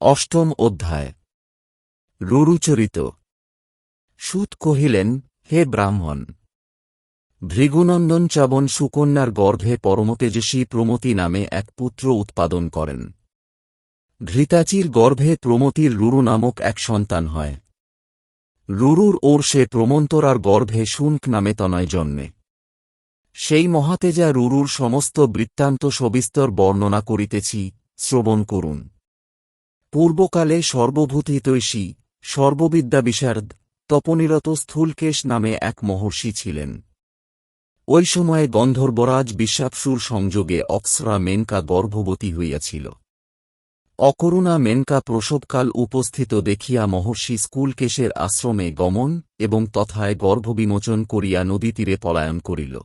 অষ্টম অধ্যায়। রুরুচরিত। সুত কহিলেন, হে ব্রাহ্মণ! ভৃগুনন্দন চাবন সুকন্যার গর্ভে পরমতেজস্বী প্রমতি নামে এক পুত্র উৎপাদন করেন। ঘৃতাচির গর্ভে প্রমতির রুরু নামক এক সন্তান হয়। রুরুর ওর সে প্রমন্তরার গর্ভে শুনক নামে তনয় জন্মে। সেই মহাতেজা রুরুর সমস্ত বৃত্তান্ত সবিস্তর বর্ণনা করিতেছি, শ্রবণ করুন। পূর্বকালে সর্বভূতিতৈষী সর্ববিদ্যা বিশারদ তপনিরত স্থূলকেশ নামে এক মহর্ষি ছিলেন। ওই সময়ে গন্ধর্বরাজ বিশ্বাপসুর সংযোগে অপ্সরা মেনকা গর্ভবতী হইয়াছিল। অকরুণা মেনকা প্রসবকাল উপস্থিত দেখিয়া মহর্ষি স্কুলকেশের আশ্রমে গমন এবং তথায় গর্ভবিমোচন করিয়া নদীতীরে পলায়ন করিল।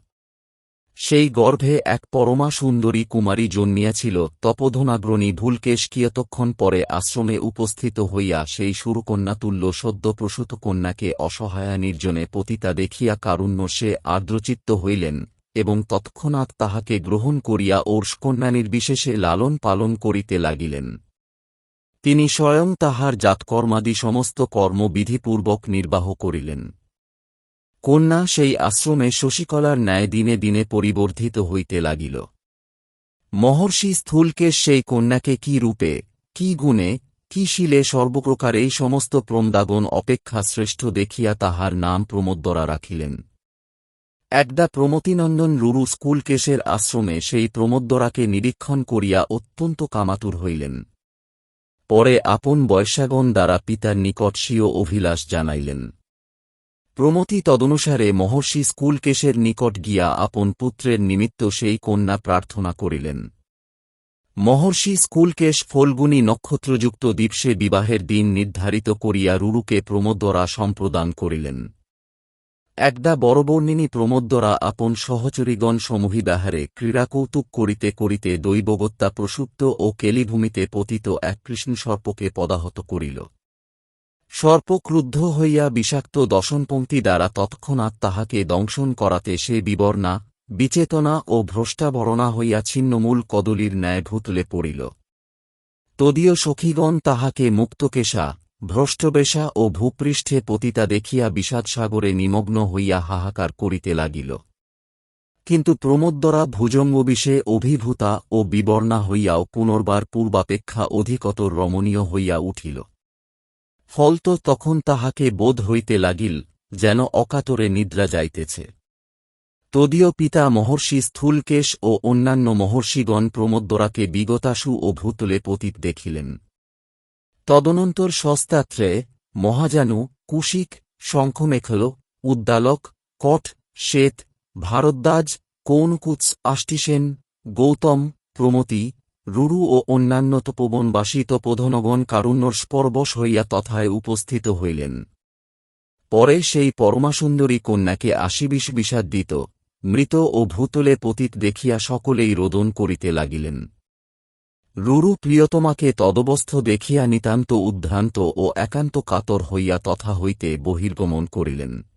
সেই গর্ভে এক পরমা সুন্দরী কুমারী জন্মিয়াছিল, তপোধনাগ্রণী ভুলকেশ কিয়তক্ষণ পরে আশ্রমে উপস্থিত হইয়া সেই সুরকন্যাতুল্য সদ্যপ্রসূত কন্যাকে অসহায়া নির্জনে পতিতা দেখিয়া কারুণ্য সে আর্দ্রচিত্ত হইলেন, এবং তৎক্ষণাৎ তাহাকে গ্রহণ করিয়া ওর্ষকন্যা নির্বিশেষে লালন পালন করিতে লাগিলেন। তিনি স্বয়ং তাহার জাতকর্মাদি সমস্ত কর্ম বিধিপূর্বক নির্বাহ করিলেন। কন্যা সেই আশ্রমে শশীকলার ন্যায় দিনে দিনে পরিবর্ধিত হইতে লাগিল। মহর্ষি স্থূলকে সেই কন্যাকে কি রূপে, কি গুণে, কি শিলে সর্বপ্রকার এই সমস্ত প্রমদাগণ অপেক্ষা শ্রেষ্ঠ দেখিয়া তাহার নাম প্রমোদ্দরা রাখিলেন। একদা প্রমতিনন্দন রুরু স্কুলকেশের আশ্রমে সেই প্রমোদ্দরাকে নিরীক্ষণ করিয়া অত্যন্ত কামাতুর হইলেন। পরে আপন বয়সাগণ দ্বারা পিতার নিকট স্বীয় অভিলাষ জানাইলেন। প্রমতি তদনুসারে মহর্ষি স্কুলকেশের নিকট গিয়া আপন পুত্রের নিমিত্ত সেই কন্যা প্রার্থনা করিলেন। মহর্ষি স্কুলকেশ ফলগুনি নক্ষত্রযুক্ত দিবসে বিবাহের দিন নির্ধারিত করিয়া রুরুকে প্রমোদ্বরা সম্প্রদান করিলেন। একদা বড়বর্ণিনী প্রমোদ্দরা আপন সহচরীগণ সমূহিদাহারে ক্রীড়াকৌতুক করিতে করিতে দৈবগত্যা প্রসুপ্ত ও কেলিভূমিতে পতিত এক কৃষ্ণসর্পকে পদাহত করিল। সর্প ক্রুদ্ধ হইয়া বিষাক্ত দশনপঙ্ক্তি দ্বারা তৎক্ষণাৎ তাহাকে দংশন করাতে সে বিবর্ণা, বিচেতনা ও ভ্রষ্টাবরণা হইয়া ছিন্নমূল কদলীর ন্যায় ভূতলে পড়িল। তদীয় সখীগণ তাহাকে মুক্তকেশা, ভ্রষ্টবেশা ও ভূপৃষ্ঠে পতিতা দেখিয়া বিষাদসাগরে নিমগ্ন হইয়া হাহাকার করিতে লাগিল। কিন্তু প্রমোদ্দরা ভুজঙ্গবিষে অভিভূতা ও বিবর্ণা হইয়াও পুনর্বার পূর্বাপেক্ষা অধিকতর রমণীয় হইয়া উঠিল। ফলত তখন তাহাকে বোধ হইতে লাগিল, যেন অকাতরে নিদ্রা যাইতেছে। তদীয় পিতা মহর্ষি স্থূলকেশ ও অন্যান্য মহর্ষিগণ প্রমোদ্দরাকে বিগতাসু ও ভূতলে পতিত দেখিলেন। তদনন্তর সস্তাত্রে মহাজানু, কুশিক, শঙ্খমেখল, উদ্দালক কট শ্বেত, ভারদ্বাজ, কৌনকুৎস, আষ্টিসেন, গৌতম, প্রমতি রুরু ও অন্যান্য তপবনবাসী তপোধনগণ কারুণ্যর স্পর্বশ হইয়া তথায় উপস্থিত হইলেন। পরে সেই পরমাসুন্দরী কন্যাকে আশিবিষ বিষাদ দিত মৃত ও ভূতলে পতিত দেখিয়া সকলেই রোদন করিতে লাগিলেন। রুরু প্রিয়তমাকে তদবস্থ দেখিয়া নিতান্ত উদ্ভ্রান্ত ও একান্ত কাতর হইয়া তথা হইতে বহির্গমন করিলেন।